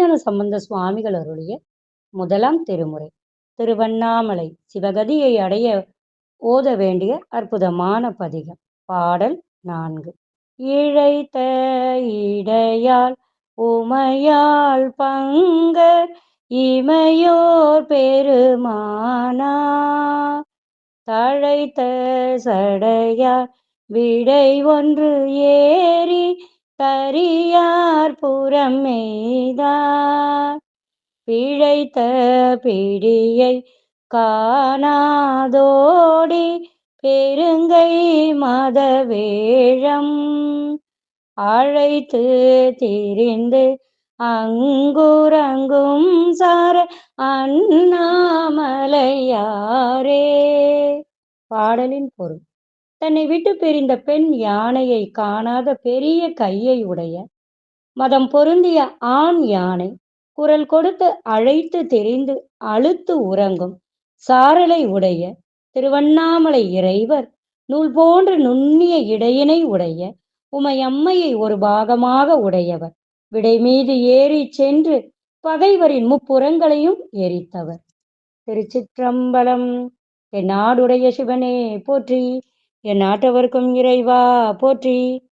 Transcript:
திருஞான சம்பந்த சுவாமிகள் அருளிய முதலாம் திருமுறை. திருவண்ணாமலை சிவகதியை அடைய ஓத வேண்டிய அற்புதமான பதிகம். பாடல் நான்கு. இழைத்த இடையால் உமையால் பங்கர் இமையோர் பெருமானா. தழைத்த சடையார் விடை ஒன்று ஏறி தரியா புறம் மெய்தார் பிழைத்த பிடியை காணாதோடி பெருங்கை மதவேழம் அழைத்து திரிந்து அங்குரங்கும் சார அண்ணாமலையாரே. பாடலின் பொருள். தன்னை விட்டு பிரிந்த பெண் யானையை காணாத பெரிய கையை உடைய மதம் பொருந்திய ஆண் யானை குரல் கொடுத்து அழைத்து தெரிந்து அழுத்து உறங்கும் சாரலை உடைய திருவண்ணாமலை இறைவர் நூல் போன்ற நுண்ணிய இடையினை உடைய உமையம்மையை ஒரு பாகமாக உடையவர். விடை மீது ஏறி சென்று பகைவரின் முப்புறங்களையும் எரித்தவர். திருச்சிற்றம்பலம் என் நாடுடைய சிவனே போற்றி! என் நாட்டவர்க்கும் இறைவா போற்றி!